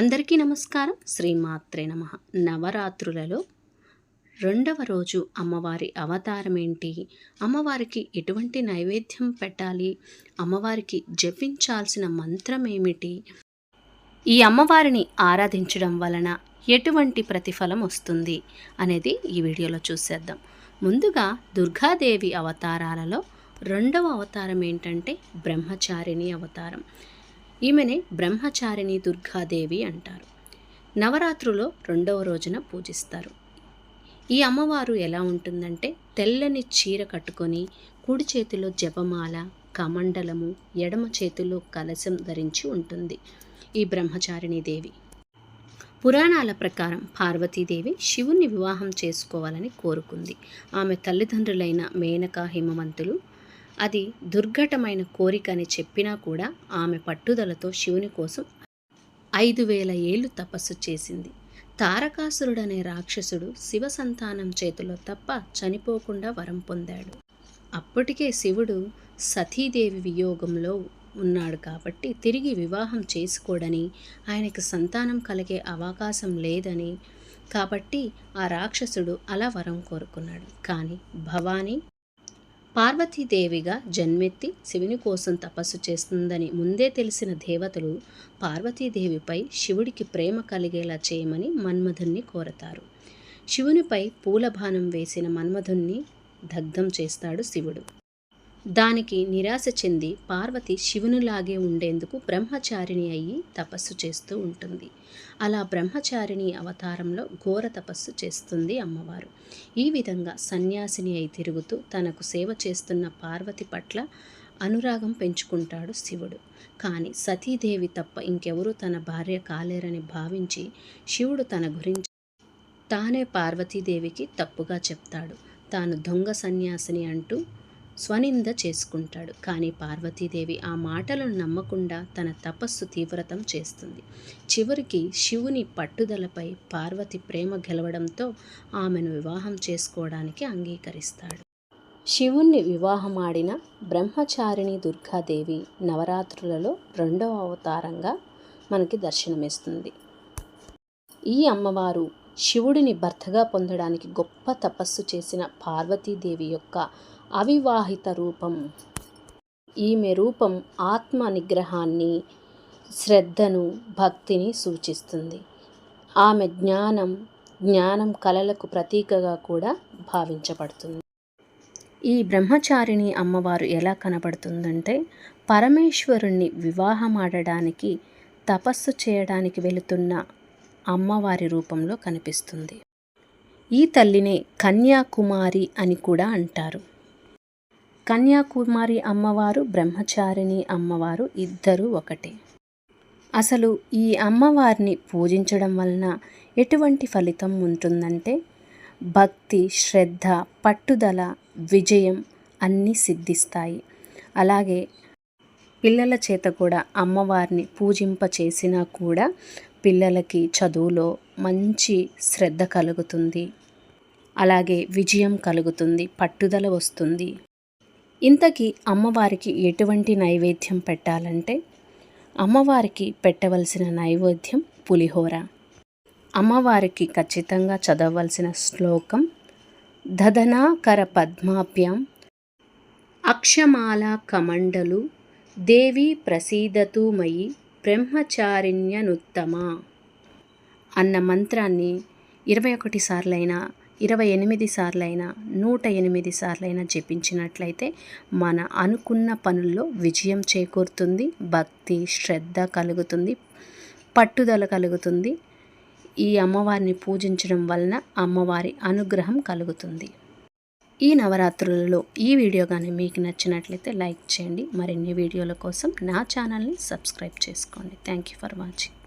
అందరికీ నమస్కారం. శ్రీమాత్రే నమ. నవరాత్రులలో రెండవ రోజు అమ్మవారి అవతారం ఏంటి? అమ్మవారికి ఎటువంటి నైవేద్యం పెట్టాలి? అమ్మవారికి జపించాల్సిన మంత్రం ఏమిటి? ఈ అమ్మవారిని ఆరాధించడం వలన ఎటువంటి ప్రతిఫలం వస్తుంది అనేది ఈ వీడియోలో చూసేద్దాం. ముందుగా దుర్గాదేవి అవతారాలలో రెండవ అవతారం ఏంటంటే బ్రహ్మచారిణి అవతారం. ఈమెనే బ్రహ్మచారిణి దుర్గాదేవి అంటారు. నవరాత్రులో రెండవ రోజున పూజిస్తారు. ఈ అమ్మవారు ఎలా ఉంటుందంటే తెల్లని చీర కట్టుకొని కుడి చేతిలో జపమాల కమండలము ఎడమ చేతిలో కలశం ధరించి ఉంటుంది ఈ బ్రహ్మచారిణి దేవి. పురాణాల ప్రకారం పార్వతీదేవి శివుణ్ణి వివాహం చేసుకోవాలని కోరుకుంది. ఆమె తల్లిదండ్రులైన మేనక హిమవంతులు అది దుర్ఘటమైన కోరిక అని చెప్పినా కూడా ఆమె పట్టుదలతో శివుని కోసం ఐదు వేల ఏళ్ళు తపస్సు చేసింది. తారకాసురుడనే రాక్షసుడు శివ సంతానం చేతిలో తప్ప చనిపోకుండా వరం పొందాడు. అప్పటికే శివుడు సతీదేవి వియోగంలో ఉన్నాడు కాబట్టి తిరిగి వివాహం చేసుకోడని ఆయనకు సంతానం కలిగే అవకాశం లేదని కాబట్టి ఆ రాక్షసుడు అలా వరం కోరుకున్నాడు. కానీ భవానీ పార్వతీదేవిగా జన్మెత్తి శివుని కోసం తపస్సు చేస్తుందని ముందే తెలిసిన దేవతలు పార్వతీదేవిపై శివుడికి ప్రేమ కలిగేలా చేయమని మన్మధుణ్ణి కోరతారు. శివునిపై పూలబాణం వేసిన మన్మధుణ్ణి దగ్ధం చేస్తాడు శివుడు. దానికి నిరాశ చెంది పార్వతి శివునిలాగే ఉండేందుకు బ్రహ్మచారిణి అయ్యి తపస్సు చేస్తూ ఉంటుంది. అలా బ్రహ్మచారిణి అవతారంలో ఘోర తపస్సు చేస్తుంది అమ్మవారు. ఈ విధంగా సన్యాసిని అయి తిరుగుతూ తనకు సేవ చేస్తున్న పార్వతి పట్ల అనురాగం పెంచుకుంటాడు శివుడు. కానీ సతీదేవి తప్ప ఇంకెవరూ తన భార్య కాలేరని భావించి శివుడు తన గురించి తానే పార్వతీదేవికి తప్పుగా చెప్తాడు. తాను దొంగ సన్యాసిని అంటూ స్వనింద చేసుకుంటాడు. కానీ పార్వతీదేవి ఆ మాటలను నమ్మకుండా తన తపస్సు తీవ్రతం చేస్తుంది. చివరికి శివుని పట్టుదలపై పార్వతి ప్రేమ గెలవడంతో ఆమెను వివాహం చేసుకోవడానికి అంగీకరిస్తాడు. శివుణ్ణి వివాహమాడిన బ్రహ్మచారిణి దుర్గాదేవి నవరాత్రులలో రెండవ అవతారంగా మనకి దర్శనమిస్తుంది. ఈ అమ్మవారు శివుడిని భర్తగా పొందడానికి గొప్ప తపస్సు చేసిన పార్వతీదేవి యొక్క అవివాహిత రూపం. ఈమె రూపం ఆత్మ నిగ్రహాన్ని శ్రద్ధను భక్తిని సూచిస్తుంది. ఆమె జ్ఞానం జ్ఞానం కళలకు ప్రతీకగా కూడా భావించబడుతుంది. ఈ బ్రహ్మచారిణి అమ్మవారు ఎలా కనబడుతుందంటే పరమేశ్వరుణ్ణి వివాహమాడడానికి తపస్సు చేయడానికి వెళుతున్న అమ్మవారి రూపంలో కనిపిస్తుంది. ఈ తల్లినే కన్యాకుమారి అని కూడా అంటారు. కన్యాకుమారి అమ్మవారు బ్రహ్మచారిణి అమ్మవారు ఇద్దరు ఒకటే. అసలు ఈ అమ్మవారిని పూజించడం వలన ఎటువంటి ఫలితం ఉంటుందంటే భక్తి శ్రద్ధ పట్టుదల విజయం అన్నీ సిద్ధిస్తాయి. అలాగే పిల్లల చేత కూడా అమ్మవారిని పూజింప చేసినా కూడా పిల్లలకి చదువులో మంచి శ్రద్ధ కలుగుతుంది. అలాగే విజయం కలుగుతుంది పట్టుదల వస్తుంది. ఇంతకీ అమ్మవారికి ఎటువంటి నైవేద్యం పెట్టాలంటే అమ్మవారికి పెట్టవలసిన నైవేద్యం పులిహోర. అమ్మవారికి ఖచ్చితంగా చదవలసిన శ్లోకం దధనాకర పద్మాభ్యం అక్షమాల కమండలు దేవి ప్రసీదతు మయి బ్రహ్మచారిణ్యనుత్తమ అన్న మంత్రాన్ని ఇరవై ఒకటి సార్లైనా ఇరవై ఎనిమిది సార్లైనా నూట ఎనిమిది సార్లైనా జపించినట్లయితే మన అనుకున్న పనుల్లో విజయం చేకూరుతుంది భక్తి శ్రద్ధ కలుగుతుంది పట్టుదల కలుగుతుంది. ఈ అమ్మవారిని పూజించడం వలన అమ్మవారి అనుగ్రహం కలుగుతుంది. ఈ నవరాత్రులలో ఈ వీడియో కానీ మీకు నచ్చినట్లయితే లైక్ చేయండి. మరిన్ని వీడియోల కోసం నా ఛానల్ని సబ్స్క్రైబ్ చేసుకోండి. Thank you for watching.